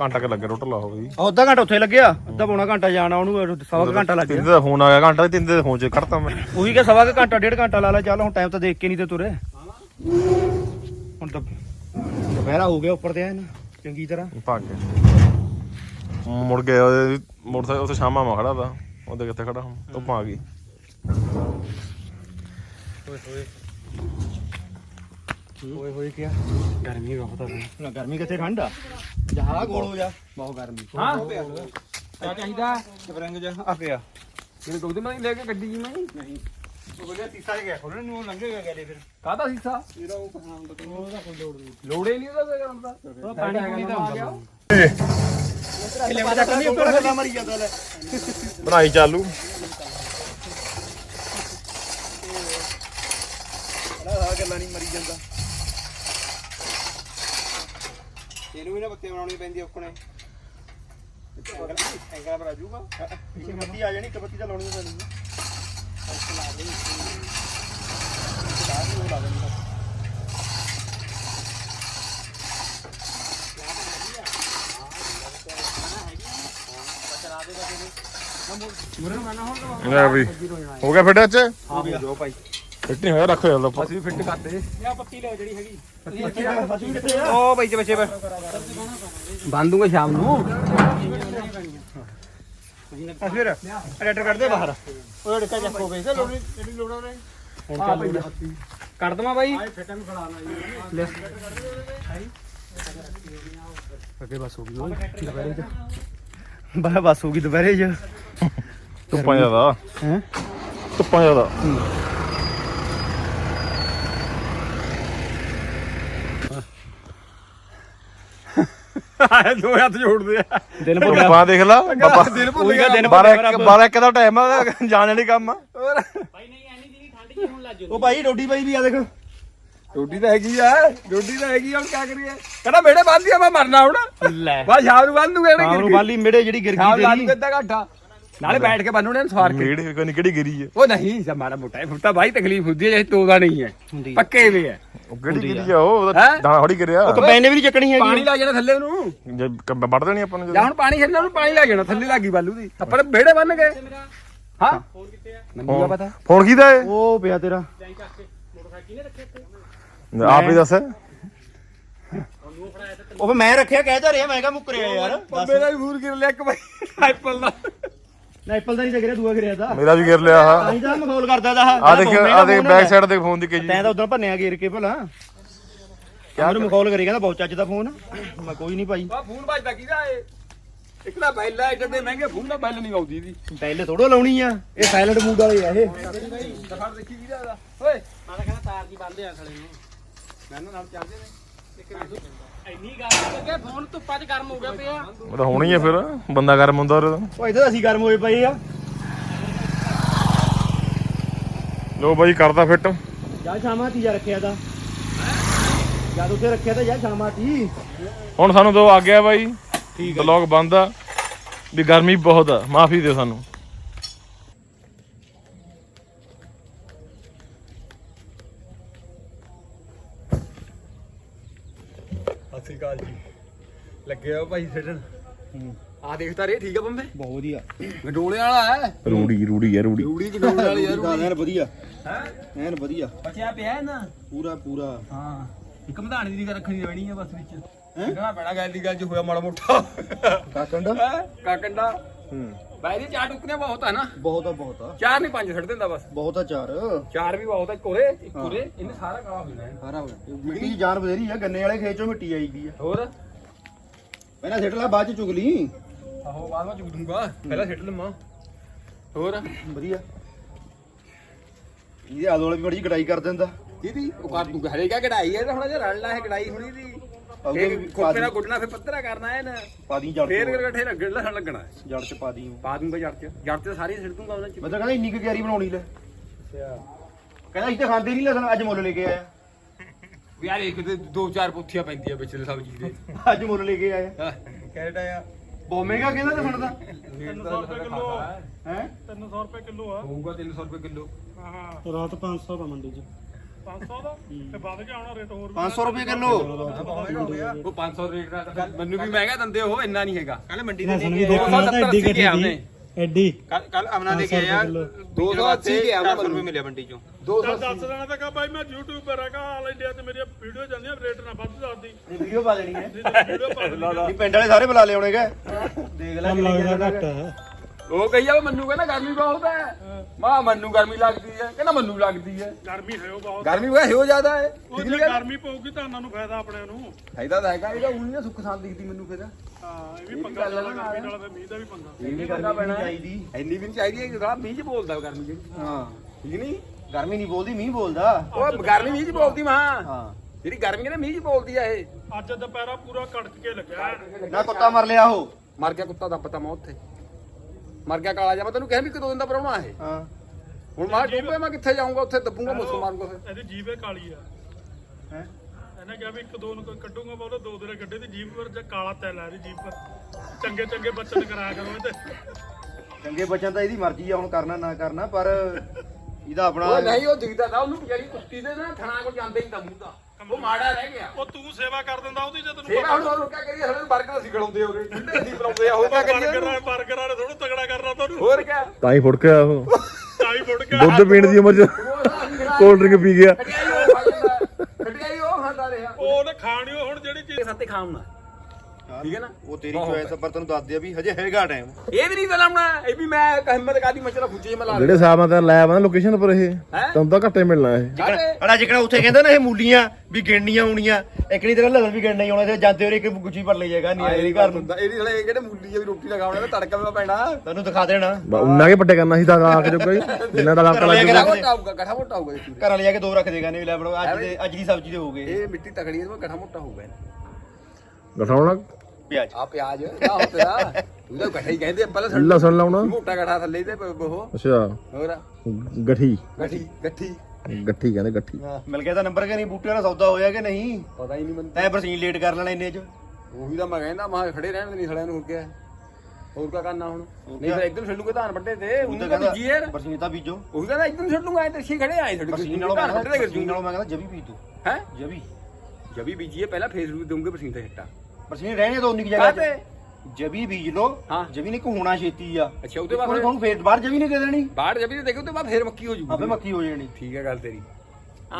ਘੰਟਾ ਕੇ ਲੱਗੇ ਰੋਟ ਲਾਓ ਬਈ ਆ ਅੱਧਾ ਘੰਟਾ ਉੱਥੇ ਲੱਗਿਆ ਅੱਧਾ ਪੌਣਾ ਘੰਟਾ ਜਾਣਾ ਉਹਨੂੰ ਸਵਾ ਕੁ ਘੰਟਾ ਲੱਗ ਗਿਆ। ਤਿੰਨ ਦਾ ਫੋਨ ਆ ਗਿਆ ਘੰਟਾ ਤਿੰਨ ਦੇ ਫੋਨ ਚ ਕੱਢਤਾ ਮੈਂ। ਉਹੀ ਕਿ ਸਵਾ ਕੁ ਘੰਟਾ ਡੇਢ ਘੰਟਾ ਲਾ ਲਾ ਚੱਲ ਹੁਣ ਟਾਈਮ ਤਾਂ ਦੇਖ ਕੇ ਨਹੀਂ ਤੇ ਤੁਰੇ। ਹੁਣ ਤਾਂ ਦੁਪਹਿਰਾ ਹੋ ਗਿਆ ਉੱਪਰ ਤੇ ਆਇਆ ਨਾ ਚੰਗੀ ਤਰ੍ਹਾਂ। ਭਾਗ ਗਿਆ। ਮੁੜ ਗਏ ਉਹਦੇ ਮੋਟਰਸਾਈਕਲ ਉੱਥੇ ਸ਼ਾਮਾਂ ਮਾ ਖੜਾ ਤਾ ਉਹਦੇ ਕਿੱਥੇ ਖੜਾ ਹੁਣ ਧੁੱਪ ਆ ਗਈ। ਓਏ ਹੋਏ। ਕਿਆ? ਗਰਮੀ ਬਹੁਤ ਆ ਨਾ ਗਰਮੀ ਕਿੱਥੇ ਠੰਡ ਆ? ਜਹਾ ਗੋਲ ਹੋ ਜਾ ਬਹੁਤ ਗਰਮੀ। ਹਾਂ। ਕਿਆ ਚਾਹੀਦਾ? ਸਪਰਿੰਗ ਜਾ ਆ ਪਿਆ। ਤੇਰੇ ਦੁੱਧ ਨਹੀਂ ਲੈ ਕੇ ਗੱਡੀ ਜੀ ਮੈਂ। ਉਹ ਬੋਲਿਆ ਸੀਸਾ ਗਿਆ ਖੋਲਣ ਨੂੰ ਲੰਘੇਗਾ ਗਲੇ ਫਿਰ। ਕਾਹਦਾ ਸੀਸਾ? ਇਹਦਾ ਉਹ ਪਸੰਦ ਤੋਂ ਉਹਦਾ ਕੋਈ ਲੋੜ ਨਹੀਂ। ਲੋੜੇ ਨਹੀਂ ਉਹਦਾ ਕੋਈ ਕਰਨ ਦਾ। ਪਾਣੀ ਪੂਣੀ ਦਾ ਹੁੰਦਾ। ਕਿਲੇ ਵਜਾ ਕੰਨੀ ਉੱਪਰ ਗੱਲਾਂ ਮਾਰੀ ਜਾਂਦਾ ਲੈ। ਬਣਾਈ ਚਾਲੂ। ਆ ਗੱਲਾਂ ਨਹੀਂ ਮਰੀ ਜਾਂਦਾ। ਇਹਨੂੰ ਵੀ ਨਾ ਪੱਤੇ ਬਣਾਉਣੀ ਪੈਂਦੀ ਔਕਣੇ ਐਂਗਲ ਪਰ ਆ ਜਾਊਗਾ। ਇੱਕ ਬੱਤੀ ਆ ਜਾਣੀ ਇੱਕ ਬੱਤੀ ਤਾਂ ਲਾਉਣੀ ਪੈਣੀ ਹੈ ਲੈ ਹੋ ਗਿਆ ਫਿੱਟ ਚ ਹੋ ਗਿਆ। ਜੋ ਭਾਈ। ਫਿੱਟ ਨਹੀਂ ਹੋਇਆ ਰੱਖੋ ਜਾਂਦਾ ਉੱਪਰ ਅਸੀਂ ਫਿੱਟ ਕਰਦੇ। ਇਹ ਪੱਤੀ ਲਓ ਜਿਹੜੀ ਹੈਗੀ। ਉਹ ਭਾਈ ਬੱਚੇ ਦੂੰਗਾ ਸ਼ਾਮ ਨੂੰ। ਫਿਰ ਰੈਟਰ ਕੱਢ ਦੇ ਬਾਹਰ। ਉਹ ਡਿੱਕਾ ਚੱਕ ਗਈ ਤੇ ਲੋੜੀ ਜਿਹੜੀ ਲੋੜਾ ਨੇ ਹੁਣ ਚੱਲ ਲੋੜਾ ਕੱਢ ਦਵਾਂ ਬਾਈ। ਅੱਗੇ ਬਸ ਹੋ ਗਈ ਦੁਪਹਿਰੇ ਚ। ਬਸ ਬਸ ਹੋ ਗਈ ਦੁਪਹਿਰੇ ਚ। ਧੁੱਪਾਂ ਜ਼ਿਆਦਾ। ਹੈ? ਧੁੱਪਾਂ ਜ਼ਿਆਦਾ। ਆਏ ਦੋ ਹੱਥ ਜੋੜਦੇ ਆ। ਦਿਨ ਭੁੱਲਿਆ। ਧੁੱਪਾਂ ਦੇਖ ਲਾ ਬਾਬਾ ਦਿਨ ਭੁੱਲ ਉਹੀ ਗਿਆ। ਤਾਂ ਦਿਨ 12 ਭੁੱਲਿਆ 12 ਇੱਕ ਦਾ ਟਾਈਮ ਆ ਜਾਣ ਵਾਲੀ ਕੰਮ ਆ। ਹੋਰ। ਬਾਈ ਨਹੀਂ ਐਨੀ ਜਿਹੜੀ ਠੰਡ ਜੀ ਹੁਣ ਲੱਜ ਉਹ ਭਾਈ ਰੋਟੀ ਭਾਈ ਵੀ ਆ ਦੇਖ। ਰੋਟੀ ਤਾਂ ਹੈਗੀ ਆ ਰੋਟੀ ਤਾਂ ਹੈਗੀ ਆ ਹੁਣ ਕੀ ਕਰੀਏ। ਕਹਿੰਦਾ ਮੇਰੇ ਬੰਦ ਆ ਮੈਂ ਮਰਨਾ ਹੁਣ। ਲੈ। ਬਸ ਸ਼ਾਮ ਨੂੰ ਬੰਦ ਦੂੰਗਾ ਸ਼ਾਮ ਨੂੰ ਬਾਲੀ ਮੇੜੇ ਜਿਹੜੀ ਗਿਰ ਸ਼ਾਮ ਗਈ ਲਾ ਤੇਰੀ। ਦੂੰਗਾ ਅੱਧਾ ਘੰਟਾ। ਨਾਲੇ ਬੈਠ ਕੇ ਬੰਨੂਣੇ ਨੇ ਸਵਾਰ ਕੇ। ਮੇੜ ਕੋਈ ਕਿਹੜੀ ਗਿਰੀ ਹੈ ਉਹ ਨਹੀਂ ਸਾ ਮਾੜਾ ਮੋਟਾ ਫੁੱਟਾ ਬਾਈ ਤਕਲੀਫ ਹੁੰਦੀ ਹੈ ਜੇ ਤੋਦਾ ਨਹੀਂ ਹੈ। ਹੈ। ਪੱਕੇ ਵੇ ਹੈ। ਉਹ ਕਿਹੜੀ ਗਿਰੀ ਆ। ਉਹ ਹੈਂ? ਦਾਣਾ ਥੋੜੀ ਗਿਰਿਆ। ਉਹ ਕਪੈਨੇ ਵੀ ਨਹੀਂ ਚੱਕਣੀ ਹੈਗੀ। ਪਾਣੀ ਲੱਗ ਜਾਣਾ ਥੱਲੇ ਉਹਨੂੰ। ਜੇ ਵੱਢ ਦੇਣੀ ਆਪਾਂ ਨੇ ਜਾਂ ਜਦੋਂ ਹੁਣ ਪਾਣੀ ਛੱਡਣਾ ਉਹਨੂੰ ਪਾਣੀ ਲੱਗ ਜਾਣਾ ਥੱਲੇ ਲੱਗੀ ਬਾਲੂ ਦੀ। ਆਪਾਂ ਵਿਹੜੇ ਬੰਨ ਗਏ। ਹਾਂ? ਫੋਨ ਕਿੱਥੇ ਆ ਮੈਨੂੰ ਕੀ ਪਤਾ? ਫੋਨ ਕੀਦਾ ਏ ਉਹ ਪਿਆ ਤੇਰਾ। ਆਪ ਹੀ ਦੱਸ। ਉਹ ਮੈਂ ਰੱਖਿਆ ਕਹਿ ਤਾਂ ਰਿਹਾ ਮੈਂ ਕਿਹਾ ਮੁੱਕਰਿਆ ਯਾਰ। ਮੇਰਾ ਵੀ ਫੂਰ ਗਿਰ ਲਿਆ ਇੱਕ ਬਾਈ ਐਪਲ ਦਾ। ਐਪਲ ਦਾ ਨਹੀਂ ਤਾਂ ਗਿਰਿਆ ਦੂਆ ਗਿਰਿਆ ਤਾਂ। ਮੇਰਾ ਵੀ ਗਿਰ ਲਿਆ ਆ। ਤਾਂ ਮਖੌਲ ਕਰਦਾ ਦਾ ਆ ਦੇਖ ਆ ਦੇਖ ਬੈਕ ਸਾਈਡ ਦੇ ਫੋਨ ਦੀ ਕੇਜੀ ਤੈਂ ਤਾਂ ਉਦੋਂ ਭੰਨਿਆ ਗੇਰ ਕੇ ਭਲਾ। ਕਿਆ ਮੈਨੂੰ ਮਖੌਲ ਕਰੀ ਕਹਿੰਦਾ ਬਹੁਤ ਚੱਜ ਦਾ ਫੋਨ। ਮੈਂ ਕੋਈ ਨਹੀਂ ਭਾਈ। ਆ ਫੋਨ ਵੱਜਦਾ ਕਿਹਦਾ ਏ ਇੱਕ ਤਾਂ ਬੈਲ ਹੈ ਇੱਡੇ ਮਹਿੰਗੇ ਫੋਨ ਦਾ ਬੈਲ ਨਹੀਂ ਆਉਂਦੀ ਦੀ ਪਹਿਲੇ ਥੋੜੋ ਲਾਉਣੀ ਆ। ਇਹ ਸਾਇਲੈਂਟ ਮੂਡ ਵਾਲੇ ਆ ਇਹ। ਦਫੜ ਦੇਖੀ ਕਿਹਦਾ ਦਾ ਓਏ। ਮੈਂ ਤਾਂ ਕਹਿੰਦਾ ਤਾਰ ਜੀ ਬੰਦੇ ਆ ਖਲੇ ਨੂੰ। ਮੈਨੂੰ ਨਾਲ ਚੱਲਦੇ ਨੇ। ਇੰਨੀ ਗਰਮੀ ਲੱਗੇ ਫੋਨ ਧੁੱਪਾਂ 'ਚ ਗਰਮ ਹੋ ਗਿਆ ਪਿਆ। ਉਹ ਤਾਂ ਹੋਣੀ ਆ ਫਿਰ ਬੰਦਾ ਗਰਮ ਹੁੰਦਾ ਉਹਦਾ ਉਹ ਇੱਥੇ ਤਾਂ ਅਸੀਂ ਗਰਮ ਹੋਏ ਪਏ ਆ। ਲੋ ਬਾਈ ਕਰਦਾ ਫਿੱਟ। ਜਾ ਸ਼ਾਮਾਂ ਤੀ ਜਾ ਰੱਖਿਆ ਤਾਂ। ਜਦ ਉੱਥੇ ਰੱਖਿਆ ਤਾਂ ਜਾ ਸ਼ਾਮਾਂ ਤੀ। ਹੁਣ ਸਾਨੂੰ ਦੋ ਆ ਗਿਆ ਬਾਈ। ਠੀਕ ਹੈ ਬਲੌਗ ਬੰਦ ਆ। ਵੀ ਗਰਮੀ ਬਹੁਤ ਆ ਮਾਫੀ ਦਿਓ ਸਾਨੂੰ ਸਤਿ ਸ਼੍ਰੀ ਅਕਾਲ ਜੀ ਲੱਗੇ ਹੋ ਭਾਈ ਛੱਡਣ ਆ ਦੇਖਦਾ ਰੇ ਠੀਕ ਆ ਬੰਬੇ? ਬਹੁਤ ਵਧੀਆ। ਗਡੋਲੇ ਵਾਲਾ ਹੈ? ਰੂੜੀ ਰੂੜੀ ਹੈ ਰੂੜੀ। ਰੂੜੀ ਗਡੋਲੇ ਵਾਲੀ ਯਾਰ ਦਾ ਐਨ ਵਧੀਆ। ਹੈ? ਐਨ ਵਧੀਆ। ਬਚਿਆ ਪਿਆ ਹੈ ਨਾ ਪੂਰਾ ਪੂਰਾ। ਹਾਂ। ਇੱਕ ਮਧਾਣੀ ਦੀ ਰੱਖਣੀ ਰਹਿਣੀ ਹੈ ਬਸ ਵਿੱਚ। ਕਿਹੜਾ ਬੜਾ ਗੱਲ ਦੀ ਗੱਲ ਚ ਹੋਇਆ ਮਾੜਾ ਮੋਟਾ। ਕਾਕੰਡਾ? ਹੈਂ? ਕਾਕੰਡਾ। ਹੂੰ। ਬਾਈ ਦੀ ਚਾਰ ਟੁਕਨੇ ਬਹੁਤ ਆ ਨਾ। ਬਹੁਤ ਆ ਬਹੁਤ ਆ। ਚਾਰ ਨਹੀਂ ਪੰਜ ਛੱਡ ਦਿੰਦਾ ਬਸ। ਬਹੁਤ ਆ ਚਾਰ। ਚਾਰ ਵੀ ਬਹੁਤ ਆ ਕੋਰੇ ਇੱਕ ਕੋਰੇ ਇਹਨੇ ਸਾਰਾ ਕਾਲਾ ਹੋ ਜਾਣਾ। ਸਾਰਾ ਹੋ ਗਿਆ। ਮਿੱਟੀ ਦੀ ਜਾਨ ਬਥੇਰੀ ਆ ਗੰਨੇ ਵਾਲੇ ਖੇਤ ਚੋਂ ਮਿੱਟੀ ਆਈਦੀ ਆ। ਹੋਰ? ਪਹਿਲਾਂ ਸਿੱਟ ਲੈ ਬਾਅਦ ਚ ਚੁਗ ਲਈ ਆਹੋ ਬਾਅਦ ਵਿੱਚ ਚੁਗ ਦੂੰਗਾ ਪਹਿਲਾਂ ਸਿੱਟ ਲਵਾਂ। ਹੋਰ? ਵਧੀਆ। ਇਹਦੇ ਆਲੇ ਵਾਲੇ ਵੀ ਬੜੀ ਕਟਾਈ ਕਰ ਦਿੰਦਾ। ਦੀਦੀ ਉਹ ਕਰ ਦੂੰਗਾ। ਹਰੇ ਕਿਆ ਕਢਾਈ ਹੈ ਤਾਂ ਹੁਣ ਜੇ ਰਲਣਾ ਹੈ ਕਢਾਈ ਹੋਣੀ ਦੀ ਇਹ ਖੋਪੇ ਨਾਲ ਗੁੱਟਣਾ ਫਿਰ ਪੱਤਰਾ ਕਰਨਾ ਹੈ ਨਾ ਪਾ ਦੀ ਜੜ ਫੇਰ ਇਕੱਠੇ ਲੱਗਣ ਲੱਗ- ਲੱਗਣਾ। ਹੈ। ਜੜ ਚ ਪਾ ਦੀ ਪਾ ਦੂੰਗਾ ਜੜ ਚ। ਜੜ ਚ ਸਾਰੀ ਸਿੱਟ ਦੂੰਗਾ ਉਹਨਾਂ ਚ। ਮੈਂ ਤਾਂ ਕਹਿੰਦਾ ਇੰਨੀ ਕੁ ਕਿਆਰੀ ਬਣਾਉਣੀ ਲੈ। ਅੱਛਾ। ਕਹਿੰਦਾ ਅਸੀਂ ਤਾਂ ਖਾਂਦੇ ਨਹੀਂ ਲਸਣ ਅੱਜ ਮੁੱਲ ਲੈ ਕੇ ਆਇਆ। ਯਾਰ ਇੱਕ ਤੇ ਦੋ ਚਾਰ ਪੁੱਥੀਆਂ ਪੈਂਦੀਆਂ ਵਿੱਚ ਸਬਜ਼ੀ ਦੇ। ਅੱਜ ਮੁੱਲ ਲੈ ਕੇ ਆਇਆ। ਕਿਹੜਾ ਆ। ਬੋਮੇਗਾ ਕਹਿੰਦਾ ਲਸਣ ਦਾ 300 ਰੁਪਏ ਕਿਲੋ ਹੈ? 300 ਰੁਪਏ ਕਿਲੋ ਆ। ਹੋਊਗਾ 300 ਰੁਪਏ ਕਿਲੋ। ਹਾਂ। ਰਾਤ 500 ਦਾ ਮੰਡੀ 'ਚ। 500 ਦਾ? ਤੇ ਵੱਧ ਗਿਆ ਹੋਣਾ ਰੇਟ ਹੋਰ 500 ਰੁਪਏ ਕਿਲੋ। ਉਹ 500 ਰੇਟ ਦਾ ਤਾਂ ਮੈਨੂੰ ਵੀ ਮਹਿੰਗਾ ਦਿੰਦੇ ਉਹ ਇੰਨਾ ਨਹੀਂ ਹੈਗਾ। ਕੱਲ ਮੰਡੀ ਦੇ ਸੁਣੀ ਦੇ ਦੇਖਣਾ ਤਾਂ ਐਡੀ ਕੇ ਆਉਨੇ ਐਡੀ। ਕੱਲ। ਅਮਨਾ ਦੇ ਕੇ ਆਇਆ 280 ਕੇ ਆਉਣਾ 400 ਰੁਪਏ ਮਿਲਿਆ ਮੰਡੀ ਚੋਂ। 280 ਦੱਸ ਦੇਣਾ ਤਾਂ ਕਹਾ ਭਾਈ ਮੈਂ YouTube ਪਰ ਹੈਗਾ ਆਲ ਇੰਡੀਆ ਤੇ ਮੇਰੀਆਂ ਵੀਡੀਓ ਜਾਂਦੀਆਂ ਰੇਟ ਨਾ ਵੱਧ ਦੱਸਦੀ ਇਹ ਵੀਡੀਓ ਪਾ ਦੇਣੀ ਹੈ। ਵੀਡੀਓ ਪਾ ਨਹੀਂ ਪਿੰਡ ਵਾਲੇ ਸਾਰੇ ਬੁਲਾ ਲਿਆਉਣੇਗੇ ਦੇਖ ਲੈ ਕਿੰਨੀ ਲੱਗਦਾ ਘੱਟ ਹੈ। ਉਹ ਕਹੀ ਜਾਵੇ ਮੰਨੂ ਕਹਿੰਦਾ ਗਰਮੀ ਬਹੁਤ ਹੈ। ਮਾ ਮੰਨੂ ਗਰਮੀ ਲੱਗਦੀ ਹੈ। ਕਹਿੰਦਾ ਮੰਨੂ ਲੱਗਦੀ ਹੈ। ਗਰਮੀ ਹੈ ਉਹ ਬਹੁਤ। ਗਰਮੀ ਵੈ ਹੋ ਜ਼ਿਆਦਾ ਹੈ। ਉਹ ਜੇ ਗਰਮੀ ਪਊਗੀ ਤਾਂ ਉਹਨਾਂ ਨੂੰ ਫਾਇਦਾ ਆਪਣੇ ਨੂੰ। ਫਾਇਦਾ ਤਾਂ ਹੈਗਾ ਇਹਦਾ ਉਹਨੀ ਨਾ ਸੁੱਖ ਸਾਂਦ ਦਿਖਦੀ ਮੈਨੂੰ ਫਿਰ। ਹਾਂ ਇਹ ਵੀ ਪੰਗਾ ਚੱਲਦਾ ਗਰਮੀ ਨਾਲ ਤੇ ਮੀਂਹ ਦਾ ਵੀ ਪੰਗਾ। ਇਹ ਵੀ ਕਰਨਾ ਪੈਣਾ। ਚਾਹੀਦੀ। ਇੰਨੀ ਵੀ ਨਹੀਂ ਚਾਹੀਦੀ ਹੈ ਜਿਹੜਾ ਮੀਂਹ ਚ ਬੋਲਦਾ ਗਰਮੀ ਚ। ਹਾਂ। ਠੀਕ ਨਹੀਂ? ਗਰਮੀ ਨਹੀਂ ਬੋਲਦੀ ਮੀਂਹ ਬੋਲਦਾ। ਉਹ ਗਰਮੀ ਮੀਂਹ ਚ ਬੋਲਦੀ ਮਾਂ। ਹਾਂ। ਜਿਹੜੀ ਗਰਮੀ ਕਹਿੰਦੇ ਮੀਂਹ ਚ ਬੋਲਦੀ ਆ ਇਹ। ਅੱਜ ਦੁਪਹਿਰਾ ਪੂਰਾ ਕੜਕ ਕੇ ਲੱਗਿਆ। ਨਾ ਕੁੱਤਾ ਮਰ ਲਿਆ ਉਹ। ਮਰ ਗਿਆ ਕੁੱਤਾ ਦਾ ਪਤਾ ਮੈਂ ਉੱਥੇ। ਮਰ ਗਿਆ ਕਾਲਾ ਜਾ ਮੈਂ ਤੈਨੂੰ ਕਿਹਾ ਵੀ ਕਦੋਂ ਦਿਨ ਦਾ ਪਰਾਉਣਾ ਇਹ। ਹਾਂ। ਹੁਣ ਮੈਂ ਡੁੱਬੇ ਮੈਂ ਕਿੱਥੇ ਜਾਊਂਗਾ ਉੱਥੇ ਦੱਬੂਗਾ ਮੁਸਕ ਮਾਰੂਗਾ ਫਿਰ। ਇਹਦੀ ਜੀਵੇ ਕਾਲੀ ਆ। ਹੈ? ਇਹਨੇ ਕਿਹਾ ਵੀ ਇੱਕ ਦੋ ਨੂੰ ਕੋਈ ਕੱਢੂਗਾ ਮੈਂ ਉਹਦੇ ਦੋ ਦਿਨ ਗੱਡੇ ਦੀ ਜੀਭ ਪਰ ਜਾਂ ਕਾਲਾ ਤੈਲ ਆ ਇਹਦੀ ਜੀਭ ਪਰ। ਚੰਗੇ ਚੰਗੇ ਬੱਚਨ ਕਰਾਇਆ ਕਰੋ ਇਹ ਤੇ ਚੰਗੇ ਬੱਚਿਆਂ ਤਾਂ ਇਹਦੀ ਮਰਜ਼ੀ ਆ ਹੁਣ ਕਰਨਾ ਨਾ ਕਰਨਾ ਪਰ ਇਹਦਾ ਆਪਣਾ ਉਹ ਨਹੀਂ ਉਹ ਦਿਖਦਾ ਤਾਂ ਉਹਨੂੰ ਜਿਹੜੀ ਕੁੱਤੀ ਦੇ ਨਾ ਥਣਾ ਕੋਲ ਜਾਂਦੇ ਹੀ ਤਾਂ ਮੂੰਹ ਦਾ। ਉਹ ਮਾੜਾ ਰਹਿ ਗਿਆ। ਉਹ ਤੂੰ ਸੇਵਾ ਕਰ ਦਿੰਦਾ ਉਹਦੀ ਜੇ ਤੈਨੂੰ ਫੇਰ ਹੁਣ ਹੋਰ ਕਿਆ ਕਰੀਏ ਸਾਡੇ ਬਰਗਰ ਅਸੀਂ ਖਿਲਾਉਂਦੇ ਹੋਗੇ। ਠੰਡੇ ਅਸੀਂ ਪਿਲਾਉਂਦੇ ਆ ਹੋਰ ਕਿਆ ਕਰੀਏ ਬਰਗਰਾਂ ਬਰਗਰਾਂ ਨੇ ਥੋੜਾ ਤਗੜਾ ਕਰਨਾ ਤੁਹਾਨੂੰ ਹੋਰ ਕਿਆ? ਤਾਂ ਹੀ ਫੁੜ ਕੇ ਆਇਆ ਉਹ। ਚਾਈ ਫੁੱਟ ਕੇ ਦੁੱਧ ਪੀਣ ਦੀ ਉਮਰ ਚ ਕੋਲਡ ਡਰਿੰਕ ਪੀ ਗਿਆ। ਖਟਿਆਈ ਉਹ ਖਾ ਜਾਂਦਾ ਖਟਿਆਈ ਉਹ ਖਾਂਦਾ ਰਿਹਾ। ਉਹਨੇ ਖਾਣੀ ਹੁਣ ਜਿਹੜੀ ਚੀਜ਼ ਸੱਤੇ ਖਾਉਣਾ ਠੀਕ ਹੈ ਨਾ? ਉਹ ਤੇਰੀ ਚੋਇਸ ਪਰ ਤੈਨੂੰ ਦੱਸ ਦਿਆ ਵੀ ਹਜੇ ਹੈਗਾ ਟਾਈਮ ਇਹ ਵੀ ਨਹੀਂ ਦਲਾਉਣਾ ਇਹ ਵੀ ਮੈਂ ਹਿੰਮਤ ਕਾਦੀ ਮਚਲਾ ਫੁੱਚੇ ਮੈਂ ਲਾ ਜਿਹੜੇ ਹਿਸਾਬ ਨਾਲ ਤਾਂ ਲੈ ਆਵਾ ਲੋਕੇਸ਼ਨ ਪਰ ਇਹ ਤੁਹਾਨੂੰ ਤਾਂ ਘੱਟੇ ਮਿਲਣਾ ਇਹ? ਹਣਾ ਜਿਕਣਾ ਉੱਥੇ ਕਹਿੰਦਾ ਨਾ ਇਹ ਮੂਲੀਆਂ ਵੀ ਗਿਣਨੀਆਂ ਆਉਣੀਆਂ ਇੱਕ ਨਹੀਂ ਤੇਰਾ ਲਸਣ ਵੀ ਗਿਣਨਾ ਹੀ ਆਉਣਾ ਤੇ ਜਾਂਦੇ ਹੋਰੇ ਇੱਕ ਗੁੱਚੀ ਭਰ ਲਈ ਜਾਏਗਾ ਨਹੀਂ ਆਏਗੀ ਘਰ ਨੂੰ। ਹੁੰਦਾ ਇਹਦੀ ਹਲੇ ਕਿਹੜੇ ਮੂਲੀ ਜਿਹੀ ਰੋਟੀ ਲਗਾਉਣਾ ਤੇ ਤੜਕਾ ਵੀ ਪੈਣਾ। ਤੈਨੂੰ ਦਿਖਾ ਦੇਣਾ। ਬਾ ਉਹਨਾਂ ਕੇ ਪੱਟੇ ਕਰਨਾ ਸੀ ਤਾਂ ਆ ਕੇ ਜੋ ਕੋਈ ਜਿੰਨਾ ਦਾ ਲੱਕ ਲੱਗ ਗਠਾ ਮੋਟਾ ਆਊਗਾ ਗਠਾ ਮੋਟਾ ਆਊਗਾ ਇਹ ਘਰ ਵਾਲੇ ਜਾ ਕੇ ਦੋ ਰੱਖ ਦੇਗਾ ਨੇ ਵੀ ਲੈ ਬੜੋ ਅੱਜ ਦੇ ਅੱਜ ਦੀ ਸਬਜ਼ੀ ਦੇ ਹੋ ਗਏ ਇਹ। ਮਿੱਟੀ ਤਕੜੀ ਹੈ ਤੇ ਗਠਾ ਮੋਟਾ ਹੋਊਗਾ ਗਠਾਉਣਾ ਪਿਆਜ਼। ਆ ਪਿਆਜ। ਨਾ ਹੋ ਤੇਰਾ ਤੂੰ ਤਾਂ ਗਠਾ ਹੀ ਕਹਿੰਦੇ ਆ, ਪਹਿਲਾਂ ਲਸਣ ਲਾਉਣਾ ਮੋਟਾ ਗਠਾ ਥੱਲੇ ਤੇ ਉਹ। ਅੱਛਾ। ਹੋਰ? ਗਠੀ। ਗਠੀ ਗੱਠੀ। ਗੱਠੀ ਕਹਿੰਦੇ ਗੱਠੀ। ਮਿਲ ਗਿਆ ਤਾਂ ਨੰਬਰ ਕਿ ਨਹੀਂ? ਬੂਟਿਆਂ ਦਾ ਸੌਦਾ ਹੋਇਆ ਕਿ ਨਹੀਂ? ਪਤਾ ਹੀ ਨਹੀਂ ਮੈਨੂੰ। ਤੈਂ ਬਰਸੀਨ ਲੇਟ ਕਰ ਲੈਣਾ ਇੰਨੇ ਚ। ਉਹੀ ਤਾਂ ਮੈਂ ਕਹਿੰਦਾ ਮਾਂ ਖੜੇ ਰਹਿਣ ਦੇ ਨਹੀਂ ਖੜਿਆਂ ਨੂੰ ਹੋ ਗਿਆ ਹੋਰ ਕਾ ਕਰਨਾ ਹੁਣ? ਨਹੀਂ ਫਿਰ ਇੱਧਰ ਛੱਡੂਗੇ ਧਾਨ ਵੱਡੇ ਤੇ। ਉਹ ਤਾਂ ਬੀਜੀ ਯਾਰ? ਬਰਸੀਨ ਤਾਂ ਬੀਜੋ। ਉਹੀ ਕਹਿੰਦਾ ਇੱਧਰ ਛੱਡੂਗਾ ਐ ਤੇ ਛੇ ਖੜੇ ਆਏ ਛੱਡ ਬਰਸੀਨ ਨਾਲੋਂ ਮੈਂ ਕਹਿੰਦਾ ਬਰਸੀਨ ਨਾਲੋਂ ਮੈਂ ਕਹਿੰਦਾ ਜਵੀ ਬੀਜ ਤੂੰ ਹੈ? ਜਵੀ। ਜਬੀ ਬੀਜੀਏ ਪਹਿਲਾਂ ਫੇਸ ਰੂ ਦਊਂਗੇ ਬਰਸੀਨ ਤੇ ਹਿੱਟਾ ਬਰਸੀਨ ਰਹਿਣੇ ਤੋਂ ਉਨੀ ਕੁ ਜਗ੍ਹਾ ਕਾਹਤੇ? ਚ। ਜਵੀ ਬੀਜ ਲੋ ਹਾਂ। ਜਵੀ ਨੇ ਹੋਣਾ ਛੇਤੀ ਆ। ਅੱਛਾ ਉਹਦੇ ਬਾਅਦ ਉਹਨੇ ਫਿਰ ਤੁਹਾਨੂੰ ਫੇਰ ਬਾਹਰ ਜਵੀ ਨੇ ਦੇ ਦੇਣੀ। ਬਾੜ ਜਬੀ ਤੇ ਦੇਖੋ ਤੇ ਬਾਅਦ ਫੇਰ ਮੱਕੀ ਹੋ ਜੂਗੀ। ਆਪੇ ਮੱਕੀ ਹੋ ਜਾਣੀ। ਠੀਕ ਹੈ ਗੱਲ ਤੇਰੀ।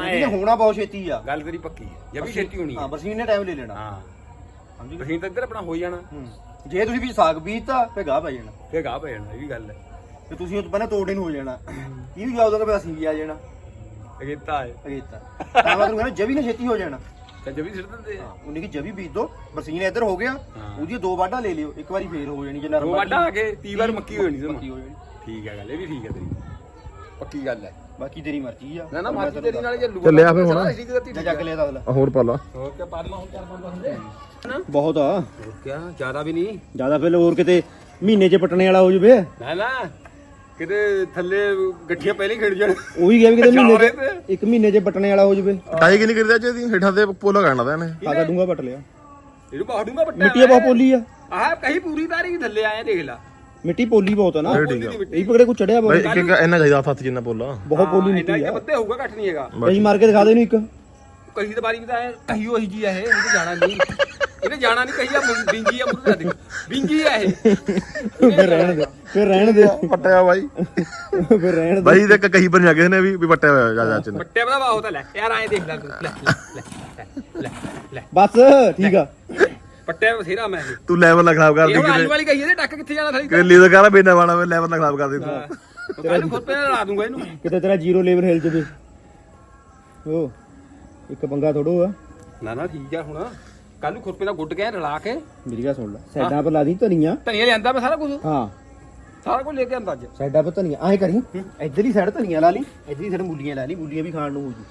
ਜਵੀ ਨੇ ਹੋਣਾ ਬਹੁਤ ਛੇਤੀ ਆ। ਗੱਲ ਤੇਰੀ ਪੱਕੀ ਹੈ ਜਬੀ ਛੇਤੀ ਹੋਣੀ ਹਾਂ। ਹੈ ਨੇ ਟਾਈਮ ਲੈ ਲੈਣਾ। ਹਾਂ। ਸਮਝ? ਗਏ ਤਾਂ ਇੱਧਰ ਆਪਣਾ ਹੋ ਜਾਣਾ। ਹੂੰ। ਜੇ ਤੁਸੀਂ ਵੀ ਸਾਗ ਬੀਜਤਾ ਫੇ ਗਾਹ ਪੈ ਜਾਣਾ। ਫੇਰ ਗਾਹ ਪੈ ਜਾਣਾ ਇਹ ਵੀ ਗੱਲ ਹੈ। ਤੇ ਤੁਸੀਂ ਉਹ ਤੋਂ ਪਹਿਲਾਂ ਤੋੜੇ ਨੂੰ ਹੋ ਜਾਣਾ। ਇਹ ਵੀ ਜਾਉਦਾ ਕਿ ਅਸੀਂ ਵੀ ਆ ਜਾਣਾ। ਅਗੇਤਾ ਹੈ। ਅਗੇਤਾ। ਤਾਂ ਮੈਂ ਤੁਹਾਨੂੰ ਕਹਿੰਦਾ ਜਵੀ ਨੇ ਛੇਤੀ ਹੋ ਜਾਣਾ। ਜਬੀ ਸਿੱਟ ਦਿੰਦੇ ਆ। ਉਨੀ ਕੀ ਜਵੀ ਬੀਜ ਦੋ ਬਰਸੀਨ ਇੱਧਰ ਹੋ ਗਿਆ। ਉਹਦੀ ਦੋ ਵਾਢਾ ਲੈ ਲਿਓ ਇੱਕ ਵਾਰੀ ਫੇਰ ਹੋ ਜਾਣੀ ਜੇ ਨਰਮ ਦੋ ਵਾਢਾ ਆ ਕੇ 30 ਵਾਰ ਮੱਕੀ ਹੋ ਜਾਣੀ ਮੱਕੀ ਸਮਾਂ ਹੋ ਜਾਣੀ। ਠੀਕ ਹੈ ਗੱਲ ਇਹ ਵੀ ਠੀਕ ਹੈ ਤੇਰੀ। ਪੱਕੀ ਗੱਲ ਹੈ ਬਾਕੀ ਤੇਰੀ ਮਰਜ਼ੀ ਆ। ਨਾ ਨਾ ਮਾਰਤੀ ਤੇਰੀ ਨਾਲ ਚੱਲੂ ਚੱਲਿਆ ਫਿਰ ਹੁਣ। ਜਾ ਜੱਗ ਲਿਆ ਤਾਂ ਅਗਲਾ। ਆ ਹੋਰ ਪਾ ਲਾ। ਹੋਰ ਕਿਆ ਪਾਰਮਾ ਹੁਣ ਚਾਰ ਪੰਜ ਹੁੰਦੇ ਬਹੁਤ ਆ। ਹੋਰ ਕਿਆ ਜ਼ਿਆਦਾ ਵੀ ਨਹੀਂ। ਜ਼ਿਆਦਾ ਫਿਰ ਹੋਰ ਕਿਤੇ ਮਹੀਨੇ 'ਚ ਪਟਣੇ ਵਾਲਾ ਹੋ ਜਵੇ ਨਾ ਨਾ। ਕਿਤੇ ਥੱਲੇ ਗੱਠੀਆਂ ਪਹਿਲੇ ਹੀ ਖਿੜ ਜਾਣ। ਉਹੀ ਗਿਆ ਵੀ ਕਿਤੇ ਮਹੀਨੇ 'ਚ ਇੱਕ ਮਹੀਨੇ 'ਚ ਪਟਣੇ ਵਾਲਾ ਹੋ ਜਵੇ। ਕਟਾਈ ਕਿੰਨੀ ਕਰੀਦਾ ਚਾਹੀਦੀ ਹੇਠਾਂ ਤੇ ਪੋਲਾ ਕਰਨਾ ਤਾਂ ਇਹਨੇ। ਖਾਦਾ ਡੂੰਗਾ ਪਟ ਲਿਆ। ਇਹਨੂੰ ਬਾਹਡੂਗਾ ਪੱਟਾ ਮਿੱਟੀ ਬਹੁਤ ਪੋਲੀ ਆ। ਆਹ ਕਹੀ ਪੂਰੀ ਤਾਰੀ ਥੱਲੇ ਆਏ ਦੇਖ ਲੈ। ਮਿੱਟੀ ਪੋਲੀ ਬਹੁਤ ਆ ਨਾ। ਇਹ ਪਕੜੇ ਕੋ ਚੜਿਆ ਬਹੁਤ। ਇੱਕ ਇੱਕ ਇੰਨਾ ਚਾਹੀਦਾ ਹੱਥ ਜਿੰਨਾ ਪੋਲਾ। ਬਹੁਤ ਪੋਲੀ ਮਿੱਟੀ ਕਿ ਆ ਬੱਤੇ ਹੋਊਗਾ ਘੱਟ ਨਹੀਂ ਹੈਗਾ। ਕਈ ਮਾਰ ਕੇ ਦਿਖਾ ਦੇ ਇਹਨੂੰ ਇੱਕ। ਕਹੀ ਤਾਂ ਬਾਰੀ ਵੀ ਤਾਂ ਕਹੀ ਉਹੀ ਜੀ ਆ ਇਹ ਇਹ ਤਾਂ ਜਾਣਾ ਨਹੀਂ। ਇਹਨੇ ਜਾਣਾ ਨਹੀਂ ਕਹੀ ਆ ਮੁੰ- ਬਿੰਗੀ ਆ ਮੁੰਡਾ ਦੇਖ। ਬਿੰਗੀ ਆ ਇਹ। ਫਿਰ ਰਹਿਣ ਦੇ ਫਿਰ ਰਹਿਣ ਦੇ। ਪੱਟਿਆ ਬਾਈ। ਫਿਰ ਰਹਿਣ ਦੇ। ਬਾਈ ਦੇ ਕਹੀ ਪਰ ਜਾ ਨੇ ਵੀ ਵੀ ਪੱਟਿਆ ਹੋਇਆ ਜਾ ਜਾ ਚ ਨੇ ਬੱਟੇ ਬਦਾ ਬਾਹੋ ਤਾਂ ਲੈ ਯਾਰ ਐਂ ਦੇਖ ਲੈ ਤੂੰ ਲੈ ਲੈ, ਲੈ ਲੈ ਲੈ। ਬਸ ਠੀਕ ਆ। ਪੱਟੇ ਬਥੇਰਾ ਮੈਂ। ਇਹ ਤੂੰ ਲੈਵਲ ਨਾ ਖਰਾਬ ਕਰ ਇਹ ਦੇ ਹੁਣ ਆਲੂ ਵਾਲੀ ਕਹੀ ਇਹਦੇ ਟੱਕ ਕਿੱਥੇ ਜਾਣਾ ਥਲੀ ਕੱਲੀ ਦਾ ਕਹਣਾ ਬੇਨਾ ਵਾਲਾ ਲੈਵਲ ਨਾ ਖਰਾਬ ਕਰ ਦੇ ਤੂੰ। ਕੱਲ ਨੂੰ ਖੁਰਪੇ ਨਾਲ ਲਾ ਦੂੰਗਾ ਇਹਨੂੰ। ਕਿਤੇ ਤੇਰਾ ਜ਼ੀਰੋ ਲੈਵਲ ਹਿਲ ਜਵੇ। ਉਹ ਇੱਕ ਪੰਗਾ ਥੋੜੋ ਆ ਨਾ ਨਾ ਠੀਕ ਆ ਹੁਣ। ਕੱਲ ਨੂੰ ਖੁਰਪੇ ਨਾਲ ਗੁੱਡ ਕੇ ਰਲਾ ਕੇ। ਮੇਰੀ ਗੱਲ ਸੁਣ ਲੈ ਸਾਈਡਾਂ ਪਰ ਲਾ ਦੀ ਧਨੀਆ। ਧਨੀਆ ਲਿਆਂਦਾ ਮੈਂ ਸਾਰਾ ਕੁਝ ਹਾਂ। ਸਾਰਾ ਕੁਝ ਲੈ ਕੇ ਆਂਦਾ ਅੱਜ। ਸਾਈਡਾਂ ਪਰ ਧਨੀਆ ਐਂ ਕਰੀ। ਇੱਧਰਲੀ ਸਾਈਡ ਧਨੀਆ ਲਾ ਲਈ ਇੱਧਰਲੀ ਸਾਈਡ ਮੂਲੀਆਂ ਲਾ ਲਈ ਮੂਲੀਆਂ ਵੀ ਖਾਣ ਨੂੰ ਹੋ ਜੂ।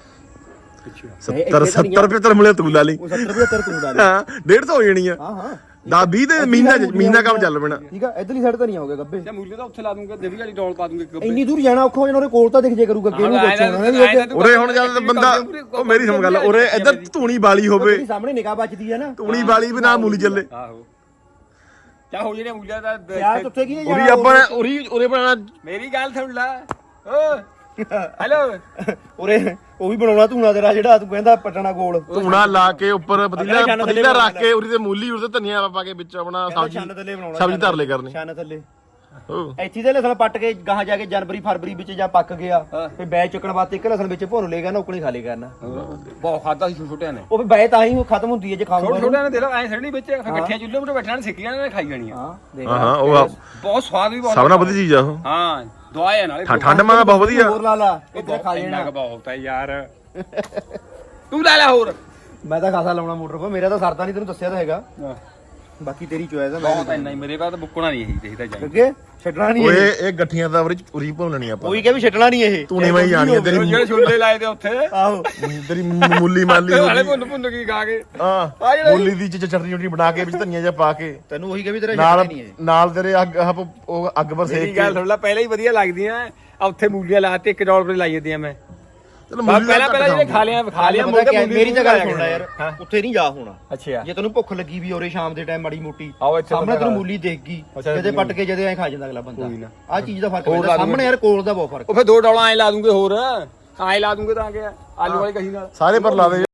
ਅੱਛਾ। 70 70 ਰੁਪਏ ਤੇਰੇ ਮਿਲੇ ਤੂੰ ਲਾ ਲਈ। ਉਹ 70 75 ਤੂੰ ਲਾ ਲਈ। ਹਾਂ 150 ਹੋ ਜਾਣੀ ਆ। ਹਾਂ ਹਾਂ। ਦਾ 20 ਦੇ ਮਹੀਨਾ ਚ- ਮਹੀਨਾ ਕੰਮ ਚੱਲ ਪੈਣਾ। ਠੀਕ ਆ ਇੱਧਰਲੀ ਸਾਈਡ ਧਨੀਆ ਹੋ ਗਿਆ ਗੱਬੇ। ਤੇ ਮੂਲੀ ਤਾਂ ਉੱਥੇ ਲਾ ਦੂੰਗਾ ਦੇਵੀ ਵਾਲੀ ਡੋਲ ਪਾ ਦੂੰਗਾ ਇੱਕ ਇੰਨੀ ਦੂਰ ਜਾਣਾ ਔਖਾ ਹੋ ਜਾਣਾ ਉਹਦੇ ਕੋਲ ਤਾਂ ਦਿਖ ਜੇ ਕਰੂਗਾ ਅੱਗੇ ਨੂੰ ਦੇਖੋ ਨਾ ਵੀ ਉਹਦੇ ਉਰੇ ਹੁਣ ਜਦ ਬੰਦਾ ਉਹ ਮੇਰੀ ਸਮਝ ਗੱਲ ਉਰੇ ਇੱਧਰ ਧੂਣੀ ਬਾਲੀ ਹੋਵੇ। ਤੇਰੀ ਸਾਹਮਣੇ ਨਿਗਾਹ ਵੱਜਦੀ ਹੈ ਨਾ। ਧੂਣੀ ਬਾਲੀ ਵੀ ਨਾ ਮੂਲੀ ਚੱਲੇ। ਆਹੋ। ਚਾ ਹੋ ਜਿਹੜੇ ਮੂਲੀਆਂ ਦਾ ਯਾਰ ਉੱਥੇ ਕੀ ਹੈ ਉਰੀ ਆਪਾਂ ਉਰੀ ਉਰੇ ਬਣਾਣਾ ਮੇਰੀ ਗੱਲ ਸੁਣ ਲੈ। ਓ ਹੈਲੋ ਉਰੇ ਉਹ ਵੀ ਬਣਾਉਣਾ ਧੂਣਾ ਤੇਰਾ ਜਿਹੜਾ ਤੂੰ ਕਹਿੰਦਾ ਪਟਣਾ ਗੋਲ। ਧੂਣਾ ਲਾ ਕੇ ਉੱਪਰ ਪਤੀਲਾ ਪਤੀਲਾ ਰੱਖ। ਕੇ ਉਰੀ ਤੇ ਮੂਲੀ ਉਰੀ ਤੇ ਧਨੀਆ ਪਾ ਕੇ ਵਿੱਚ ਆਪਣਾ ਸਬਜ਼ੀ ਛੰਨ ਥੱਲੇ ਬਣਾਉਣਾ ਸਬਜ਼ੀ ਧਰ ਲੈ ਕਰਨੀ। ਛੰਨ ਥੱਲੇ। ਉਹ ਇੱਥੇ ਦੇ ਲਸਣ ਪੱਟ ਕੇ ਗਾਹਾਂ ਜਾ ਕੇ ਜਨਵਰੀ ਫਰਵਰੀ ਵਿੱਚ ਜਾਂ ਪੱਕ ਗਿਆ ਫੇ ਬੈ ਚੁੱਕਣ ਵਾਸਤੇ ਇੱਕ ਲਸਣ ਵਿੱਚ ਭੁੰਨ ਲੇਗਾ ਨਾ ਉਕਣੀ ਖਾ ਲੇਗਾ ਨਾ। ਬਹੁਤ ਖਾਦਾ ਸੀ ਛੋਟਿਆਂ ਨੇ। ਉਹ ਵੀ ਬੈ ਤਾਂ ਹੀ ਉਹ ਖਤਮ ਹੁੰਦੀ ਹੈ ਜੇ ਖਾਊਗਾ ਛੋਟੇ ਛੋਟਿਆਂ ਨੇ ਦੇ ਲੋ ਐ ਸੜਨੀ ਵਿੱਚ ਇਕੱਠੀਆਂ ਚੁੱਲ੍ਹੇ ਉੱਤੇ ਬੈਠਣਾ ਸਿੱਕ ਜਾਣਾ ਨੇ ਖਾਈ ਜਾਣੀਆਂ। ਹਾਂ ਦੇਖ ਹਾਂ ਉਹ ਬਹੁਤ ਸਵਾਦ ਵੀ ਬਹੁਤ ਸਭ ਨਾਲ ਵਧੀਆ ਚੀਜ਼ ਆ ਉਹ। ਹਾਂ। ਦਵਾ ਹੈ ਨਾਲੇ ਠੰ- ਠੰਡ ਮਾਂ ਬਹੁਤ ਵਧੀਆ। ਹੋਰ ਲਾ ਲਾ ਇੱਧਰ ਬਹੁਤ ਖਾ ਇੰਨਾ ਲੈਣਾ। ਕੁ ਬਹੁਤ ਹੈ ਯਾਰ। ਤੂੰ ਲੈ ਲੈ ਹੋਰ। ਮੈਂ ਤਾਂ ਖਾਸਾ ਲਾਉਣਾ ਮੋਟਰ ਪਾ ਮੇਰਾ ਤਾਂ ਸਰਦਾ ਨਹੀਂ ਤੈਨੂੰ ਦੱਸਿਆ ਤਾਂ ਹੈਗਾ। ਬਾਕੀ ਤੇਰੀ ਚੋਇਸ ਹੈ ਬਹੁਤ ਇੰਨਾ ਹੀ ਮੇਰੇ ਬਾਅਦ ਬੁੱਕਣਾ ਨਹੀਂ ਇਹ ਦੇਖਦਾ ਜਾਈ ਅੱਗੇ? ਛੱਡਣਾ ਨਹੀਂ ਓਏ ਇਹ? ਇਹ ਗੱਠੀਆਂ ਦਾ ਉਰੀ ਉਰੀ ਭੁੰਨਣੀ ਆਪਾਂ। ਕੋਈ ਕਹੇ ਵੀ ਛੱਡਣਾ ਨਹੀਂ ਇਹ। ਧੂਣੇ ਵਾਈ ਜਾਣੀ ਆ ਤੇਰੀ ਜਿਹੜੇ ਛੋਲੇ ਲਾਏ ਦੇ ਉੱਥੇ। ਆਹੋ। ਤੇਰੀ ਮੂਲੀ ਮਾਲੀ ਹੋ ਹਾਲੇ ਗਈ ਭੁੰਨ ਭੁੰਨ ਕੀ ਖਾ ਕੇ। ਹਾਂ ਮੂਲੀ ਦੀ ਚ- ਚਟਨੀ ਚਟਨੀ ਬਣਾ ਕੇ ਵਿੱਚ ਧਨੀਆ ਜਿਹਾ ਪਾ ਕੇ। ਤੈਨੂੰ ਉਹੀ ਕਹੇ ਵੀ ਤੇਰਾ ਨਾਲ ਛੱਡਣਾ ਨਹੀਂ ਇਹ। ਨਾਲ ਤੇਰੇ ਅੱਗ ਆਹ ਪ- ਉਹ ਅੱਗ ਪਰ ਮੇਰੀ ਸੇਕ ਗੱਲ ਕੇ ਸੁਣ ਲੈ ਪਹਿਲਾਂ ਹੀ ਵਧੀਆ ਲੱਗਦੀਆਂ। ਆ ਉੱਥੇ ਮੂਲੀਆਂ ਲਾਤੇ 1 ਡਾਲਰ ਲਾਈ ਜਾਂਦੀਆਂ ਮੈਂ। ਚਲ ਬਸ ਪਹਿਲਾਂ ਪਹਿਲਾਂ ਜਿਹੜੇ ਖਾ ਲਿਆ ਖਾ ਲਿਆ ਹੈ, ਮੂਲੀ ਮੇਰੀ ਤਾਂ ਗੱਲ ਲਾਇਆ ਸੁਣ ਲੈ ਯਾਰ। ਹਾਂ। ਉੱਥੇ ਨਹੀਂ ਜਾ ਹੋਣਾ। ਅੱਛਾ। ਜੇ ਤੈਨੂੰ ਭੁੱਖ ਲੱਗੀ ਵੀ ਔਰੇ ਸ਼ਾਮ ਦੇ ਟਾਈਮ ਮਾੜੀ ਮੋਟੀ ਆਓ ਇੱਥੇ ਸਾਹਮਣੇ ਤੈਨੂੰ ਮੂਲੀ ਦੇਖ ਗਈ ਅੱਛਾ, ਜਦੇ ਪੱਟ ਕੇ ਜਦੇ ਐ ਖਾ ਜਾਂਦਾ ਅਗਲਾ ਕੋਈ ਬੰਦਾ ਨਾ। ਆਹ ਚੀਜ਼ ਦਾ ਫ਼ਰਕ ਹੋਰ ਪੈਂਦਾ। ਲਾ ਦੂੰਗੇ। ਸਾਹਮਣੇ ਯਾਰ ਕੋਲ ਦਾ ਬਹੁਤ ਫ਼ਰਕ ਉਹ ਫਿਰ ਦੋ ਡਾਲਾਂ ਐ ਲਾ ਦੂੰਗੇ ਹੋਰ। ਐ ਲਾ ਦੂੰਗੇ ਤਾਂ ਕਿ ਆਲੂ ਵਾਲੀ ਕਹੀ ਨਾਲ। ਸਾਰੇ ਪਰ ਲਾ ਦੇ।